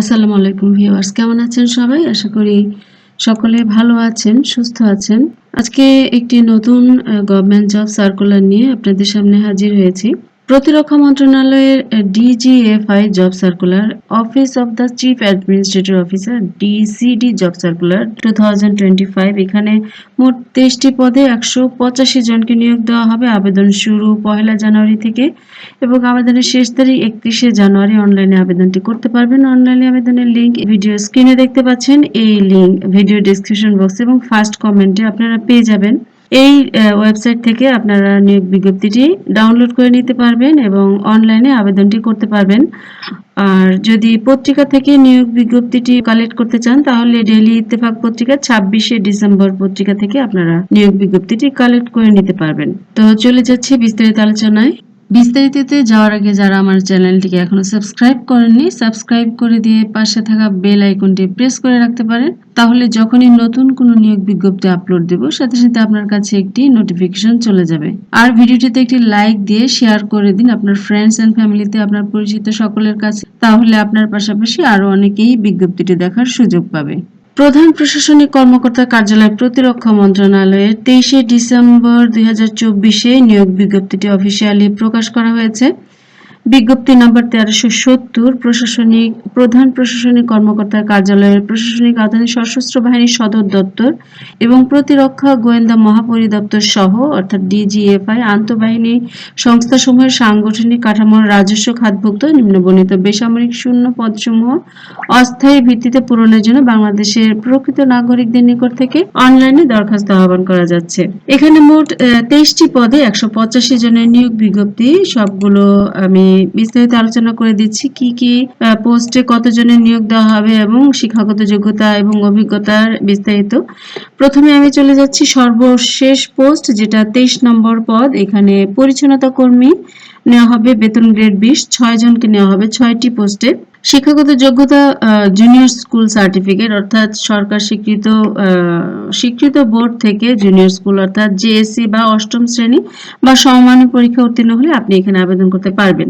আসসালামু আলাইকুম ভিউয়ার্স, কেমন আছেন সবাই? আশা করি সকলে ভালো আছেন, সুস্থ আছেন। আজকে একটি নতুন গভর্নমেন্ট জব সার্কুলার নিয়ে আপনাদের সামনে হাজির হয়েছি। প্রতিরক্ষা মন্ত্রণালয়ের DGFI job circular, office of the chief administrative officer DCD job circular to এখানে মোট তেইশটি পদে একশো পঁচাশি জনকে নিয়োগ দেওয়া হবে। আবেদন শুরু পহেলা জানুয়ারি থেকে এবং আবেদনের শেষ তারিখ একত্রিশে জানুয়ারি। অনলাইনে আবেদনটি করতে পারবেন। অনলাইনে আবেদনের লিঙ্ক ভিডিও স্ক্রিনে দেখতে পাচ্ছেন। এই লিঙ্ক ভিডিও ডিসক্রিপশন বক্স এবং ফার্স্ট কমেন্টে আপনারা পেয়ে যাবেন। এই ওয়েবসাইট থেকে আপনারা নিয়োগ বিজ্ঞপ্তিটি ডাউনলোড করে নিতে পারবেন এবং অনলাইনে আবেদনটি করতে পারবেন। আর যদি পত্রিকা থেকে নিয়োগ বিজ্ঞপ্তিটি কালেক্ট করতে চান, তাহলে ডেলি ইত্তেফাক পত্রিকা ছাব্বিশে ডিসেম্বর পত্রিকা থেকে আপনারা নিয়োগ বিজ্ঞপ্তিটি কালেক্ট করে নিতে পারবেন। তো চলে যাচ্ছি বিস্তারিত আলোচনায়। বিস্তারিততে যাওয়ার আগে যারা আমার চ্যানেলটিকে এখনও সাবস্ক্রাইব করেননি, সাবস্ক্রাইব করে দিয়ে পাশে থাকা বেল আইকনটি প্রেস করে রাখতে পারেন। তাহলে যখনই নতুন কোনো নিয়োগ বিজ্ঞপ্তি আপলোড দেব, সাথে সাথে আপনার কাছে একটি নোটিফিকেশন চলে যাবে। আর ভিডিওটিতে একটি লাইক দিয়ে শেয়ার করে দিন আপনার ফ্রেন্ডস এন্ড ফ্যামিলিতে আপনার পরিচিত সকলের কাছে, তাহলে আপনার পাশাপাশি আরও অনেকেই বিজ্ঞপ্তিটি দেখার সুযোগ পাবে। প্রধান প্রশাসনিক কর্মকর্তা কার্যালয় প্রতিরক্ষা মন্ত্রণালয়ের তেইশে ডিসেম্বর দুই নিয়োগ বিজ্ঞপ্তিটি অফিসিয়ালি প্রকাশ করা হয়েছে। বিজ্ঞপ্তি নম্বর তেরোশো সত্তর, প্রশাসনিক, প্রধান প্রশাসনিক কর্মকর্তার কার্যালয়ের প্রশাসনিক আদালত সশস্ত্র বাহিনীর সদর দপ্তর এবং প্রতিরক্ষা গোয়েন্দা মহাপরিদপ্তর সহ, অর্থাৎ ডিজিএফআই, আন্তঃবাহিনী সংস্থাসমূহের সাংগঠনিক কাঠামোর রাজস্ব খাতভুক্ত নিম্নবর্ণিত বেসামরিক শূন্য পদসমূহ অস্থায়ী ভিত্তিতে পূরণের জন্য বাংলাদেশের প্রকৃত নাগরিকদের নিকট থেকে অনলাইনে দরখাস্ত আহ্বান করা যাচ্ছে। এখানে মোট তেইশটি পদে একশো পঁচাশি জনের নিয়োগ বিজ্ঞপ্তি। সবগুলো আমি বিস্তারিত আলোচনা করে দিচ্ছি, কি কি পোস্টে কতজনের নিয়োগ দেওয়া হবে এবং শিক্ষাগত যোগ্যতা এবং অভিজ্ঞতার বিস্তারিত। প্রথমে আমি চলে যাচ্ছি সর্বশেষ পোস্ট, যেটা তেইশ নম্বর পদ। এখানে পরিচ্ছন্নতা কর্মী নেওয়া হবে বেতন গ্রেড বিশ ছয় জনকে নেওয়া হবে ছয়টি পোস্টে। শিক্ষাগত যোগ্যতা জুনিয়র স্কুল সার্টিফিকেট অর্থাৎ সরকার স্বীকৃত স্বীকৃত বোর্ড থেকে জুনিয়র স্কুল অর্থাৎ জেএসসি বা অষ্টম শ্রেণি বা সমমানের পরীক্ষা উত্তীর্ণ হলে আপনি এখানে আবেদন করতে পারবেন।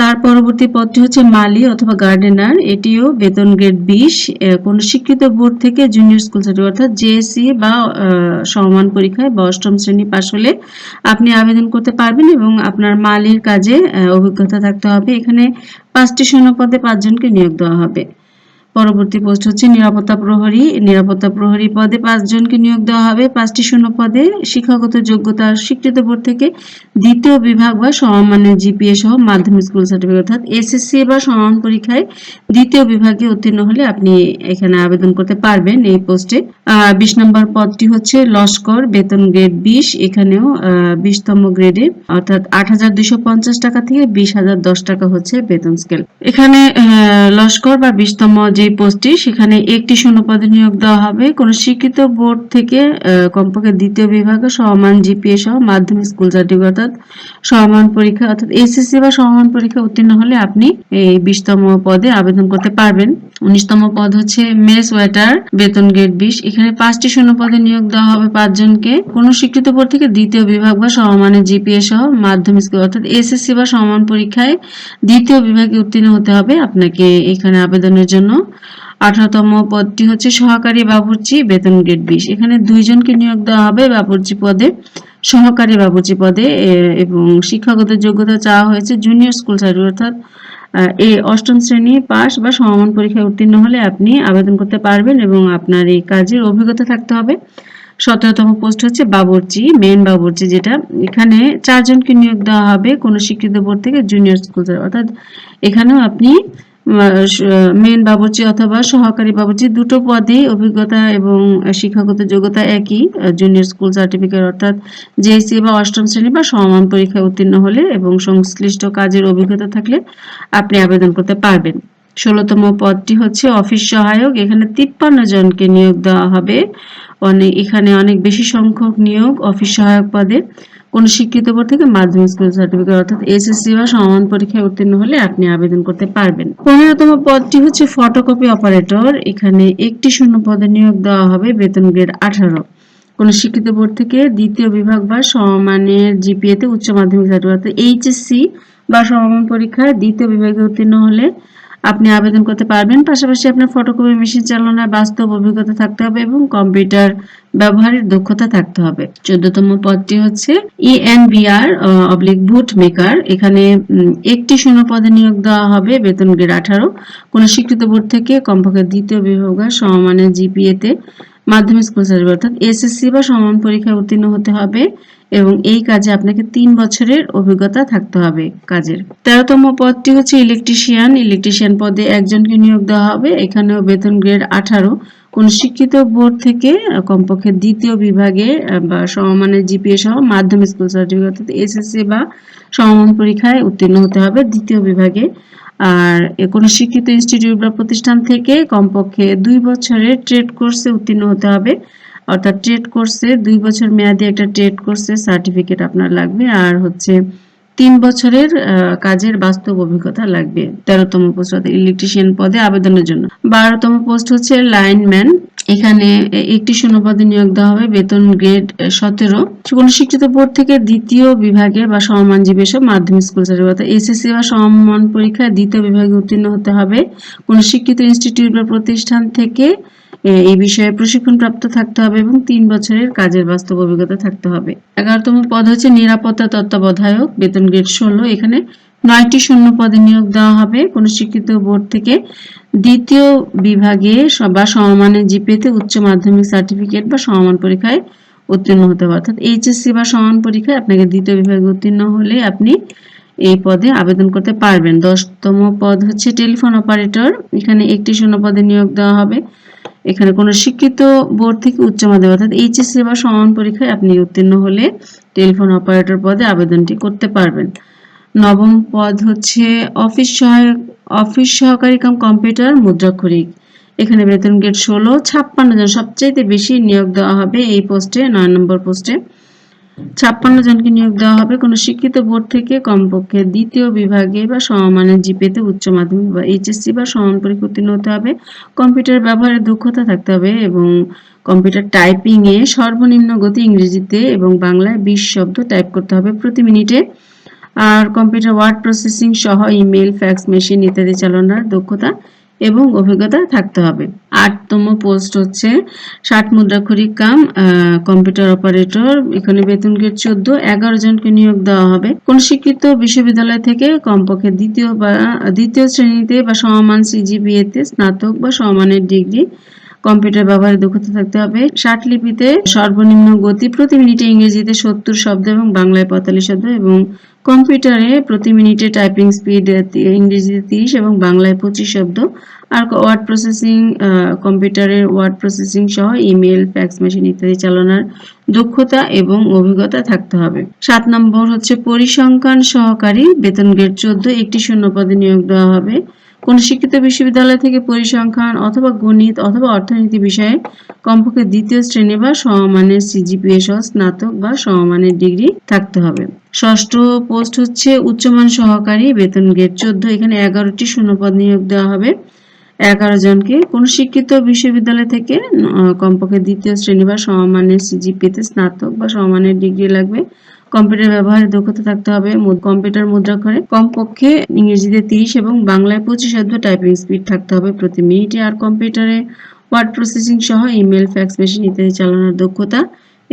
তার পরবর্তী পদটি হচ্ছে মালি অথবা গার্ডেনার। এটিও বেতন গ্রেড বিশ কোন শিক্ষিত বোর্ড থেকে জুনিয়র স্কুল সার্টিফিকেট অর্থাৎ জেএসসি বা সমান পরীক্ষায় বা অষ্টম শ্রেণি পাশ হলে আপনি আবেদন করতে পারবেন এবং আপনার মালির কাজে অভিজ্ঞতা থাকতে হবে। এখানে পাঁচটি শূন্য পদে পাঁচজনকে নিয়োগ দেওয়া হবে। পরবর্তী পোস্ট হচ্ছে, নিরাপত্তা প্রহরী নিরাপত্তা প্রহরী পদে পাঁচজনকে নিয়োগ দেওয়া হবে। পাঁচটি শূন্য পদে শিক্ষাগত যোগ্যতা স্বীকৃত বোর্ড থেকে দ্বিতীয় বিভাগ বা সমমানের জিপিএ সহ মাধ্যমিক স্কুল সার্টিফিকেট, অর্থাৎ এসএসসি বা সমান পরীক্ষায় দ্বিতীয় বিভাগে উত্তীর্ণ হলে আপনি এখানে আবেদন করতে পারবেন এই পোস্টে। বিশ নম্বর পদটি হচ্ছে লস্কর, বেতন গ্রেড বিশ, এখানেও বিশতম গ্রেডে, অর্থাৎ আট হাজার দুইশো পঞ্চাশ টাকা থেকে বিশ টাকা হচ্ছে বেতন স্কেল। এখানে লস্কর বা বিশতম যে পোস্টটি, সেখানে একটি শূন্য পদে নিয়োগ দেওয়া হবে। কোন শিক্ষিত বোর্ড থেকে কমপক্ষে দ্বিতীয় বিভাগে সমান জিপিএ সহ মাধ্যমিক স্কুল সার্টিফিকেট, অর্থাৎ সমান পরীক্ষা, অর্থাৎ এসএসসি বা সমান পরীক্ষা উত্তীর্ণ হলে আপনি এই বিশতম পদে আবেদন করতে পারবেন। উনিশতম পদ হচ্ছে মেস ওয়েটার, বেতন গ্রেড বিশ। এখানে পাঁচটি শূন্য পদে নিয়োগ দেওয়া হবে পাঁচজনকে। কোন স্বীকৃত বোর্ড থেকে দ্বিতীয় বিভাগ বা সমমানের জিপিএ সহ মাধ্যমিক স্কুল, অর্থাৎ এসএসসি বা সমান পরীক্ষায় দ্বিতীয় বিভাগে উত্তীর্ণ হতে হবে আপনাকে এখানে আবেদনের জন্য। আঠারোতম পদটি হচ্ছে সহকারী বাবুর্চি বেতন গ্রেড বিশ। এখানে দুইজনকে নিয়োগ দেওয়া হবে বাবুর্চি পদে, সহকারী বাবুর্চি পদে এবং শিক্ষাগত যোগ্যতা চাওয়া হয়েছে জুনিয়র স্কুল সার্টিফিকেট অর্থাৎ এই অষ্টম শ্রেণি পাস বা সমমান পরীক্ষায় উত্তীর্ণ হলে আপনি আবেদন করতে পারবেন এবং আপনার এই কাজের অভিজ্ঞতা থাকতে হবে। সতেরোতম পোস্ট হচ্ছে বাবুর্চি মেন বাবুর্চি যেটা। এখানে চারজনকে নিয়োগ দেওয়া হবে কোনো শিক্ষিত বোর্ড থেকে জুনিয়র স্কুল অর্থাৎ, এখানেও আপনি মেন বাবুর্চি অথবা সহকারী বাবুর্চি দুটো পদেই অভিজ্ঞতা এবং শিক্ষাগত যোগ্যতা একই জুনিয়র স্কুল সার্টিফিকেট অর্থাৎ জেএসসি বা অষ্টম শ্রেণি বা সমান পরীক্ষায় উত্তীর্ণ হলে এবং সংশ্লিষ্ট কাজের অভিজ্ঞতা থাকলে আপনি আবেদন করতে পারবেন। ষোলোতম পদটি হচ্ছে অফিস সহায়ক, এখানে তিপ্পান্ন জনকে নিয়োগ দেওয়া হবে। অনেক এখানে অনেক বেশি সংখ্যক নিয়োগ অফিস সহায়ক পদে। কোন শিক্ষিত বোর্ড থেকে মাধ্যমিক স্কুল সার্টিফিকেট অর্থাৎ এসএসসি বা সমান পরীক্ষায় উত্তীর্ণ হলে আপনি আবেদন করতে পারবেন। পনেরোতম পদটি হচ্ছে ফটোকপি অপারেটর এখানে একটি শূন্য পদে নিয়োগ দেওয়া হবে, বেতন গ্রেড আঠারো। কোন শিক্ষিত বোর্ড থেকে দ্বিতীয় বিভাগ বা সমমানের জিপিএতে উচ্চ মাধ্যমিক সার্টিফিকেট অর্থাৎ এইচএসসি বা সমমান পরীক্ষায় দ্বিতীয় বিভাগে উত্তীর্ণ হলে আপনি আবেদন করতে পারবেন। পাশাপাশি আপনার ফটোকপি মেশিন চালানোর বাস্তব অভিজ্ঞতা থাকতে হবে এবং কম্পিউটার ব্যবহারের দক্ষতা থাকতে হবে। চোদ্দতম পদটি হচ্ছে ইএনবিআর অবলিক বুট মেকার এখানে একটি শূন্য পদে নিয়োগ দেওয়া হবে বেতন গ্রেড আঠারো। কোন স্বীকৃত বোর্ড থেকে কমপক্ষে দ্বিতীয় বিভাগের সমমানের জিপিএ তে মাধ্যমিক স্কুল সার্টিফিকেট অর্থাৎ এসএসসি বা সমান পরীক্ষায় উত্তীর্ণ হতে হবে। এবং এই কাজে আপনাকে তিন বছরের অভিজ্ঞতা থাকতে হবে কাজের। তেরোতম পদটি হচ্ছে ইলেকট্রিশিয়ান ইলেকট্রিশিয়ান পদে একজনকে নিয়োগ দেওয়া হবে। এখানেও বেতন গ্রেড আঠারো। কোন শিক্ষিত বোর্ড থেকে কমপক্ষে দ্বিতীয় বিভাগে বা সমমানের জিপিএ সহ মাধ্যমিক স্কুল সার্টিফিকেট অর্থাৎ এসএসসি বা সমমান পরীক্ষায় উত্তীর্ণ হতে হবে দ্বিতীয় বিভাগে। আর কোনো শিক্ষিত ইনস্টিটিউট বা প্রতিষ্ঠান থেকে কমপক্ষে দুই বছরের ট্রেড কোর্সে উত্তীর্ণ হতে হবে। অর্থাৎ ট্রেড কোর্সে দুই বছর মেয়াদি একটা ট্রেড কোর্সের সার্টিফিকেট আপনার লাগবে আর হচ্ছে তিন বছরের কাজের বাস্তব অভিজ্ঞতা লাগবে তেরোতম পোস্ট অর্থাৎ ইলেকট্রিশিয়ান পদে আবেদনের জন্য। বারোতম পোস্ট হচ্ছে লাইনম্যান এখানে একটি শূন্য পদে নিয়োগ দেওয়া হবে বেতন গ্রেড সতেরো। কোন শিক্ষিত বোর্ড থেকে দ্বিতীয় বিভাগে বা সমমান জীবেশক মাধ্যমিক স্কুল অর্থাৎ এসএসসি বা সমমান পরীক্ষায় দ্বিতীয় বিভাগে উত্তীর্ণ হতে হবে। কোন শিক্ষিত ইনস্টিটিউট বা প্রতিষ্ঠান থেকে এই বিষয়ে প্রশিক্ষণ প্রাপ্ত থাকতে হবে এবং তিন বছরের কাজের বাস্তব অভিজ্ঞতা থাকতে হবে। এগারোতম পদ হচ্ছে নিরাপত্তা তত্ত্বাবধায়ক, বেতন গ্রেড ষোলো। এখানে নয়টি শূন্য পদে নিয়োগ দেওয়া হবে। কোন শিক্ষিত বোর্ড থেকে দ্বিতীয় বিভাগে বা সমমানের জিপিএতে উচ্চ মাধ্যমিক সার্টিফিকেট বা সমমান পরীক্ষায় উত্তীর্ণ হতে হবে। অর্থাৎ এইচএসসি বা সমান পরীক্ষায় আপনাকে দ্বিতীয় বিভাগে উত্তীর্ণ হলে আপনি এই পদে আবেদন করতে পারবেন। দশতম পদ হচ্ছে টেলিফোন অপারেটর। এখানে একটি শূন্য পদে নিয়োগ দেওয়া হবে। এখানে কোনো শিক্ষিত বোর্ড থেকে উচ্চ মাধ্যমিক অর্থাৎ এইচএসসি বা সমান পরীক্ষায় আপনি উত্তীর্ণ হলে টেলিফোন অপারেটর পদে আবেদনটি করতে পারবেন। নবম পদ হচ্ছে অফিস সহায়ক, অফিস সহকারী কাম কম্পিউটার মুদ্রাক্ষরিক। এখানে বেতন গেট ষোলো, ছাপ্পান্ন জন সবচাইতে বেশি নিয়োগ দেওয়া হবে এই পোস্টে, নয় নম্বর পোস্টে। ছাপ্পান্ন জনকে নিয়োগ দেওয়া হবে। কোনো শিক্ষিত বোর্ড থেকে কমপক্ষে দ্বিতীয় বিভাগে বা সমমানের জিপিএতে উচ্চ মাধ্যমিক বা এইচএসসি বা সমান পরীক্ষা হতে হবে। কম্পিউটার ব্যবহারের দক্ষতা থাকতে হবে এবং কম্পিউটার টাইপিং এ সর্বনিম্ন গতি ইংরেজিতে এবং বাংলায় বিশ শব্দ টাইপ করতে হবে প্রতি মিনিটে। আর কম্পিউটার ওয়ার্ড প্রসেসিং সহ ইমেল, ফ্যাক্স, মেশিন ইত্যাদি চালানোর দক্ষতা এবং অভিজ্ঞতা থাকতে হবে। আটতম পোস্ট হচ্ছে ষাট মুদ্রাক্ষরিক কাম কম্পিউটার অপারেটর, এখানে বেতন গেট চোদ্দ, এগারো জনকে নিয়োগ দেওয়া হবে। কোন শিক্ষিত বিশ্ববিদ্যালয় থেকে কমপক্ষে দ্বিতীয় বা, দ্বিতীয় শ্রেণীতে বা সমমান সিজিপিএ তে স্নাতক বা সমমানের ডিগ্রি কম্পিউটার ব্যবহারে দক্ষতা থাকতে হবে। ষাট লিপিতে সর্বনিম্ন গতি প্রতি মিনিটে ইংরেজিতে সত্তর শব্দ এবং বাংলায় পঁয়তাল্লিশ শব্দ এবং কম্পিউটারে প্রতি মিনিটে টাইপিং স্পিড ইংরেজিতে তিরিশ এবং বাংলায় পঁচিশ শব্দ। আর ওয়ার্ড প্রসেসিং কম্পিউটারের ওয়ার্ড প্রসেসিং সহ ইমেল ফ্যাক্স মেশিন ইত্যাদি চালানোর দক্ষতা এবং অভিজ্ঞতা থাকতে হবে। সাত নম্বর হচ্ছে পরিসংখ্যান সহকারী বেতন গ্রেড চোদ্দ একটি শূন্য পদে নিয়োগ দেওয়া হবে। কোন শিক্ষিত বিশ্ববিদ্যালয় থেকে পরিসংখ্যান অথবা গণিত অথবা অর্থনীতি বিষয়ে কমপক্ষে দ্বিতীয় শ্রেণি বা সমমানের সিজিপিএ সহ স্নাতক বা সমমানের ডিগ্রি থাকতে হবে। ষষ্ঠ পোস্ট হচ্ছে উচ্চমান সহকারী বেতন গ্রেড চোদ্দ, এখানে এগারোটি শূন্যপদ নিয়োগ দেওয়া হবে। এগারো জনকে কোন শিক্ষিত বিশ্ববিদ্যালয় থেকে কমপক্ষে দ্বিতীয় শ্রেণি বা সমমানের সিজিপিতে স্নাতক বা সমমানের ডিগ্রি লাগবে। কম্পিউটার ব্যবহারে দক্ষতা থাকতে হবে। কম্পিউটার মুদ্রাক্ষরে কমপক্ষে ইংরেজিতে তিরিশ এবং বাংলায় পঁচিশ শব্দ টাইপিং স্পিড থাকতে হবে প্রতি মিনিটে। আর কম্পিউটারে ওয়ার্ড প্রসেসিং সহ ইমেল ফ্যাক্স মেশিন ইত্যাদি চালানোর দক্ষতা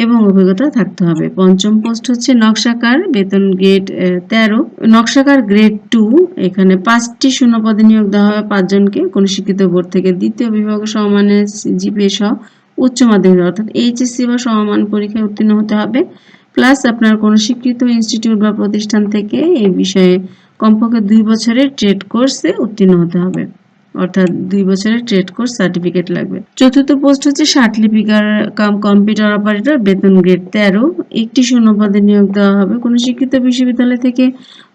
এবং অভিজ্ঞতা থাকতে হবে। পঞ্চম পোস্ট হচ্ছে নকশাকার, বেতন গ্রেড তেরো। নকশাকার গ্রেড টু এখানে পাঁচটি শূন্য পদে নিয়োগ দেওয়া হবে পাঁচজনকে। কোন শিক্ষিত বোর্ড থেকে দ্বিতীয় বিভাগ সমানের জিপিএ সহ উচ্চ মাধ্যমিক, অর্থাৎ এইচএসসি বা সমমান পরীক্ষায় উত্তীর্ণ হতে হবে। প্লাস আপনার কোনো স্বীকৃত ইনস্টিটিউট বা প্রতিষ্ঠান থেকে এই বিষয়ে কমপক্ষে দুই বছরের ট্রেড কোর্সে উত্তীর্ণ হতে হবে। অর্থাৎ দুই বছরের ট্রেড কোর্স সার্টিফিকেট লাগবে। চতুর্থ পোস্ট হচ্ছে লিপিকার কাম কম্পিউটার অপারেটর বেতন গ্রেড তেরো। একটি শূন্য পদে নিয়োগ দেওয়া হবে। কোনো শিক্ষিত বিশ্ববিদ্যালয় থেকে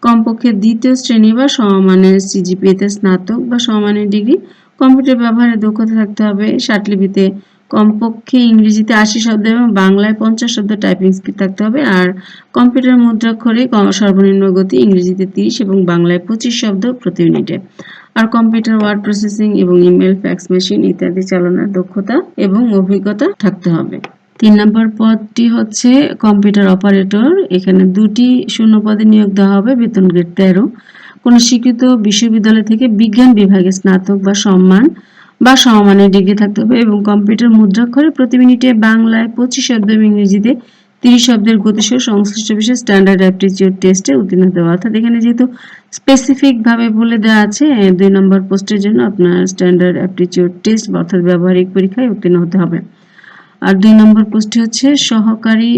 কমপক্ষে দ্বিতীয় শ্রেণি বা সমমানের সিজিপিএতে স্নাতক বা সমমানের ডিগ্রি। কম্পিউটার ব্যবহারে দক্ষতা থাকতে হবে। ষাট লিপিতে কমপক্ষে ইংরেজিতে আশি শব্দ এবং বাংলায় পঞ্চাশ শব্দ টাইপিং স্পিড থাকতে হবে। আর কম্পিউটার মুদ্রাক্ষরে সর্বনিম্ন গতি ইংরেজিতে তিরিশ এবং বাংলায় পঁচিশ শব্দ প্রতি মিনিটে। আর কম্পিউটার ওয়ার্ড প্রসেসিং এবং ইমেল ফ্যাক্স মেশিন ইত্যাদি চালানোর দক্ষতা এবং অভিজ্ঞতা থাকতে হবে। তিন নম্বর পদটি হচ্ছে কম্পিউটার অপারেটর এখানে দুটি শূন্য পদে নিয়োগ দেওয়া হবে, বেতন গ্রেড তেরো। কোনো স্বীকৃত বিশ্ববিদ্যালয় থেকে বিজ্ঞান বিভাগে স্নাতক বা সম্মান বা সমমানের ডিগ্রি থাকতে হবে এবং কম্পিউটার মুদ্রাক্ষরে প্রতি মিনিটে বাংলায় পঁচিশ শব্দ এবং ইংরেজিতে তিরিশ শব্দের গতিসহ সংশ্লিষ্ট বিষয়ে স্ট্যান্ডার্ড অ্যাপটিচিউড টেস্টে উত্তীর্ণ হতে হবে। অর্থাৎ এখানে যেহেতু স্পেসিফিকভাবে বলে দেওয়া আছে দুই নম্বর পোস্টের জন্য আপনার স্ট্যান্ডার্ড অ্যাপটিচিউড টেস্ট অর্থাৎ ব্যবহারিক পরীক্ষায় উত্তীর্ণ হতে হবে। আর দুই নম্বর পোস্টটি হচ্ছে সহকারী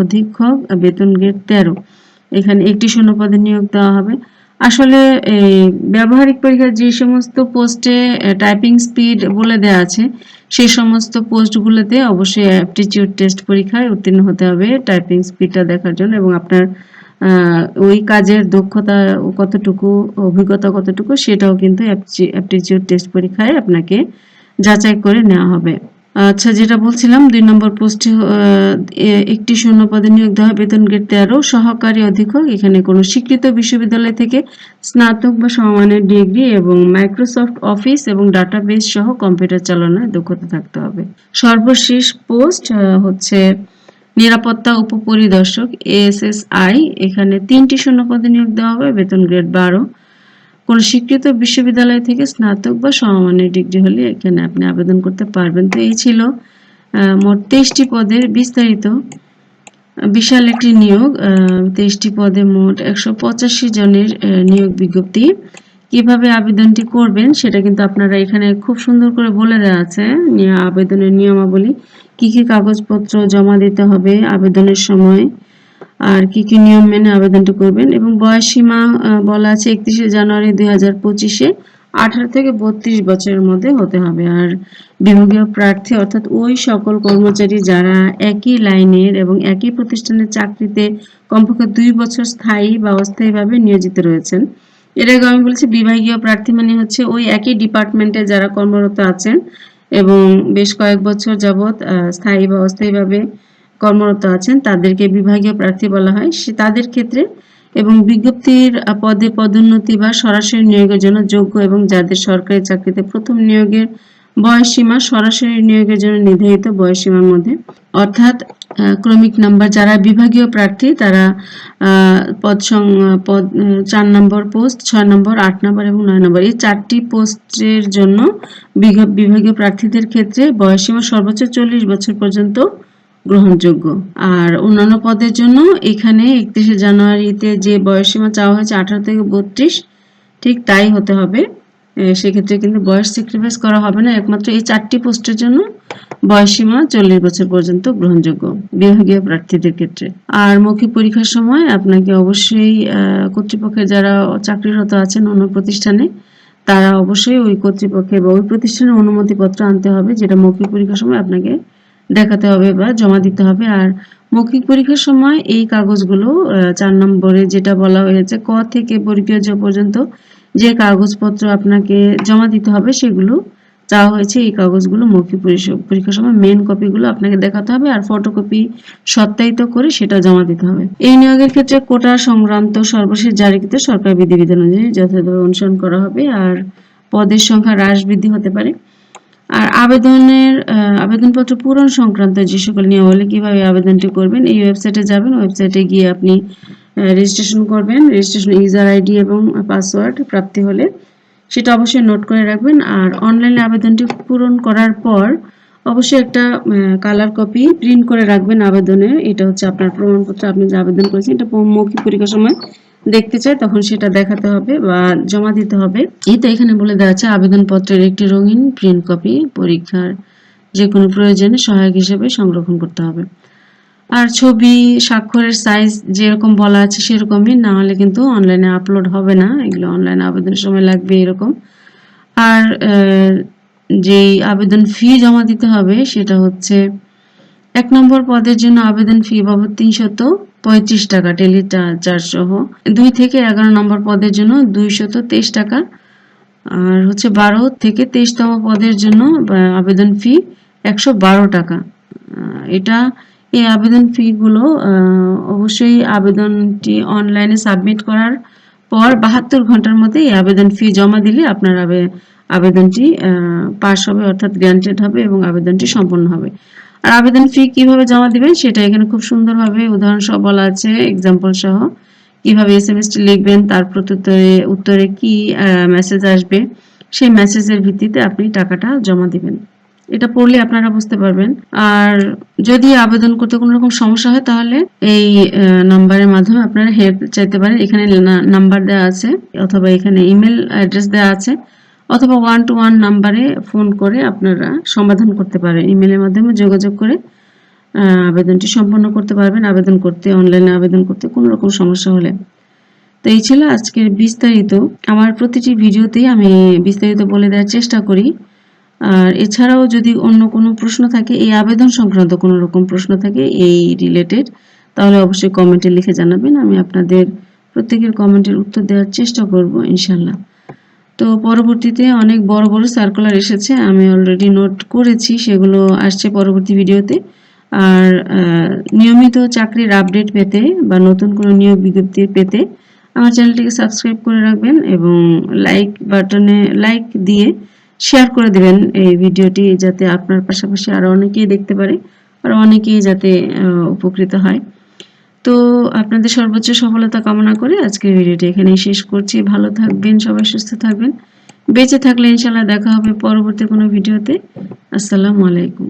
অধীক্ষক, বেতন গেট তেরো। এখানে একটি শূন্য পদে নিয়োগ দেওয়া হবে। আসলে এই ব্যবহারিক পরীক্ষার যে সমস্ত পোস্টে টাইপিং স্পিড বলে দেওয়া আছে, সেই সমস্ত পোস্টগুলোতে অবশ্যই অ্যাপটিটিউড টেস্ট পরীক্ষায় উত্তীর্ণ হতে হবে টাইপিং স্পিডটা দেখার জন্য এবং আপনার ওই কাজের দক্ষতা কতটুকু, অভিজ্ঞতা কতটুকু, সেটাও কিন্তু অ্যাপটিটিউড টেস্ট পরীক্ষায় আপনাকে যাচাই করে নেওয়া হবে। আচ্ছা যেটা বলছিলাম, দুই নম্বর পোস্টে একটি শূন্য পদে নিয়োগ দেওয়া বেতন গেট তেরো সহকারী অধীক্ষক। এখানে কোনো স্বীকৃত বিশ্ববিদ্যালয় থেকে স্নাতক বা সমমানের ডিগ্রি এবং মাইক্রোসফট অফিস এবং ডাটাবেস সহ কম্পিউটার চালানোর দক্ষতা থাকতে হবে। সর্বশেষ পোস্ট হচ্ছে নিরাপত্তা উপপরিদর্শক এএসএসআই এখানে তিনটি শূন্য পদে নিয়োগ দেওয়া হবে, বেতন গ্রেড বারো। কোন স্বীকৃত বিশ্ববিদ্যালয় থেকে স্নাতক বা সমমানের ডিগ্রি হলে এখানে আপনি আবেদন করতে পারবেন। তো এই ছিল মোট তেইশটি পদের বিস্তারিত। বিশাল একটি নিয়োগ তেইশটি পদে মোট একশো পঁচাশি জনের নিয়োগ বিজ্ঞপ্তি। কীভাবে আবেদনটি করবেন সেটা কিন্তু আপনারা এখানে খুব সুন্দর করে বলে দেওয়া আছে। আবেদনের নিয়মাবলী, কি কি কাগজপত্র জমা দিতে হবে আবেদনের সময় আর কি কি নিয়ম মেনে আবেদনটি করবেন এবং বয়স সীমা বলা আছে একত্রিশে জানুয়ারি দুই হাজার পঁচিশে আঠারো থেকে বত্রিশ বছরের মধ্যে হতে হবে। আর বিভাগীয় প্রার্থী অর্থাৎ ওই সকল কর্মচারী যারা একই লাইনের এবং একই প্রতিষ্ঠানের চাকরিতে কমপক্ষে দুই বছর স্থায়ী বা অস্থায়ীভাবে নিয়োজিত রয়েছেন, এর আগে আমি বলছি বিভাগীয় প্রার্থী মানে হচ্ছে ওই একই ডিপার্টমেন্টে যারা কর্মরত আছেন এবং বেশ কয়েক বছর যাবৎ স্থায়ী বা অস্থায়ীভাবে কর্মরত আছেন, তাদেরকে বিভাগীয় প্রার্থী বলা হয়, সে তাদের ক্ষেত্রে এবং বিজ্ঞপ্তির পদে পদোন্নতি বা সরাসরি নিয়োগের জন্য যোগ্য এবং যাদের সরকারি চাকরিতে প্রথম নিয়োগের বয়সসীমা সরাসরি নিয়োগের জন্য নির্ধারিত বয়সসীমার মধ্যে। অর্থাৎ ক্রমিক নাম্বার, যারা বিভাগীয় প্রার্থী, তারা পদ পদ, চার নম্বর পোস্ট, ছয় নম্বর, আট নম্বর এবং নয় নম্বর, এই চারটি পোস্টের জন্য বিভাগীয় প্রার্থীদের ক্ষেত্রে বয়সসীমা সর্বোচ্চ চল্লিশ বছর পর্যন্ত গ্রহণযোগ্য। আর অন্যান্য পদের জন্য এখানে একত্রিশে জানুয়ারিতে যে বয়সসীমা চাওয়া হয়েছে আঠারো থেকে বত্রিশ, ঠিক তাই হতে হবে। সেক্ষেত্রে কিন্তু বয়স স্যাক্রিফাইস করা হবে না। একমাত্র এই চারটি পোস্টের জন্য বয়সসীমা চল্লিশ বছর পর্যন্ত গ্রহণযোগ্য বিভাগীয় প্রার্থীদের ক্ষেত্রে। আর মৌখিক পরীক্ষার সময় আপনাকে অবশ্যই কর্তৃপক্ষের যারা চাকরিরত আছেন অন্য প্রতিষ্ঠানে, তারা অবশ্যই ওই কর্তৃপক্ষের বা ওই প্রতিষ্ঠানের অনুমতিপত্র আনতে হবে, যেটা মৌখিক পরীক্ষার সময় আপনাকে দেখাতে হবে বা জমা দিতে হবে। আর মৌখিক পরীক্ষার সময় এই কাগজগুলো চার নম্বরে যেটা বলা হয়েছে, ক থেকে পরীক্ষা পর্যন্ত যে কাগজপত্র আপনাকে জমা দিতে হবে, সেগুলো চাওয়া হয়েছে। এই কাগজগুলো মৌখিক পরীক্ষার সময় মেন কপিগুলো আপনাকে দেখাতে হবে আর ফটোকপি সত্যায়িত করে সেটা জমা দিতে হবে। এই নিয়োগের ক্ষেত্রে কোটা সংক্রান্ত সর্বশেষ জারিকৃত সরকার বিধিবিধান অনুযায়ী যথাযথভাবে অনুসরণ করা হবে আর পদের সংখ্যা হ্রাস বৃদ্ধি হতে পারে। আর আবেদনের আবেদনপত্র পূরণ সংক্রান্ত যে সকল নিয়মাবলী কীভাবে আবেদনটি করবেন, এই ওয়েবসাইটে যাবেন ওয়েবসাইটে গিয়ে আপনি রেজিস্ট্রেশন করবেন রেজিস্ট্রেশন ইউজার আইডি এবং পাসওয়ার্ড প্রাপ্তি হলে সেটা অবশ্যই নোট করে রাখবেন। আর অনলাইনে আবেদনটি পূরণ করার পর অবশ্যই একটা কালার কপি প্রিন্ট করে রাখবেন আবেদনের এটা হচ্ছে আপনার প্রমাণপত্র, আপনি যে আবেদন করেছেন, এটা মৌখিক পরীক্ষার সময় দেখতে চাই, তখন সেটা দেখাতে হবে বা জমা দিতে হবে। এই তো এখানে বলে দেওয়া আছে, আবেদনপত্রের একটি রঙিন প্রিন্ট কপি পরীক্ষার যে কোনো প্রয়োজনে সহায়ক হিসেবে সংরক্ষণ করতে হবে। আর ছবি, স্বাক্ষরের সাইজ যেরকম বলা আছে সেরকমই, না হলে কিন্তু অনলাইনে আপলোড হবে না, এগুলো অনলাইনে আবেদনের সময় লাগবে এরকম। আর যেই আবেদন ফি জমা দিতে হবে, সেটা হচ্ছে এক নম্বর পদের জন্য আবেদন ফি বাবদ তিনশত পঁয়ত্রিশ টাকা টেলি চার্জ সহ দুই থেকে এগারো নম্বর পদের জন্য দুইশত তেইশ টাকা। আর হচ্ছে বারো থেকে তেইশতম পদের জন্য আবেদন ফি একশো বারো টাকা। এটা, এই আবেদন ফিগুলো অবশ্যই আবেদনটি অনলাইনে সাবমিট করার পর বাহাত্তর ঘণ্টার মধ্যে এই আবেদন ফি জমা দিলে আপনার আবে- আবেদনটি পাস হবে, অর্থাৎ গ্রান্টেড হবে এবং আবেদনটি সম্পন্ন হবে। আর আবেদন ফি কীভাবে জমা দিবেন সেটা এখানে খুব সুন্দরভাবে উদাহরণ সহ বলা আছে এক্সাম্পল সহ। কীভাবে এস এম লিখবেন, তার প্রত্যুত্তরে, উত্তরে কি মেসেজ আসবে, সেই মেসেজের ভিত্তিতে আপনি টাকাটা জমা দিবেন। এটা পড়লে আপনারা বুঝতে পারবেন। আর যদি আবেদন করতে কোনো রকম সমস্যা হয়, তাহলে এই নাম্বারের মাধ্যমে আপনারা হেল্প চাইতে পারেন। এখানে নাম্বার দেওয়া আছে, অথবা এখানে ইমেল অ্যাড্রেস দেওয়া আছে। অথবা ওয়ান টু ওয়ান নাম্বারে ফোন করে আপনারা সমাধান করতে পারেন। ইমেলের মাধ্যমে যোগাযোগ করে আবেদনটি সম্পন্ন করতে পারবেন। আবেদন করতে অনলাইনে আবেদন করতে কোনো রকম সমস্যা হলে। তো এই ছিল আজকের বিস্তারিত। আমার প্রতিটি ভিডিওতেই আমি বিস্তারিত বলে দেওয়ার চেষ্টা করি। আর এছাড়াও যদি অন্য কোনো প্রশ্ন থাকে, এই আবেদন সংক্রান্ত কোনো রকম প্রশ্ন থাকে, এই রিলেটেড তাহলে অবশ্যই কমেন্টে লিখে জানাবেন। আমি আপনাদের প্রত্যেকের কমেন্টের উত্তর দেওয়ার চেষ্টা করব ইনশাল্লাহ তো পরবর্তীতে অনেক বড় বড় সার্কুলার এসেছে, আমি অলরেডি নোট করেছি, সেগুলো আসছে পরবর্তী ভিডিওতে আর নিয়মিত চাকরির আপডেট পেতে বা নতুন কোনো নিয়োগ বিজ্ঞপ্তি পেতে আমার চ্যানেলটিকে সাবস্ক্রাইব করে রাখবেন এবং লাইক বাটনে লাইক দিয়ে শেয়ার করে দেবেন এই ভিডিওটি যাতে আপনার পাশাপাশি আরও অনেকেই দেখতে পারে, আর অনেকেই যাতে উপকৃত হয়। তো আপনাদের সর্বোচ্চ সফলতা কামনা করে আজকের ভিডিওটি এখানেই শেষ করছি। ভালো থাকবেন, সবাই সুস্থ থাকবেন। বেঁচে থাকলে ইনশাল্লাহ দেখা হবে পরবর্তী কোনো ভিডিওতে। আসসালামু আলাইকুম।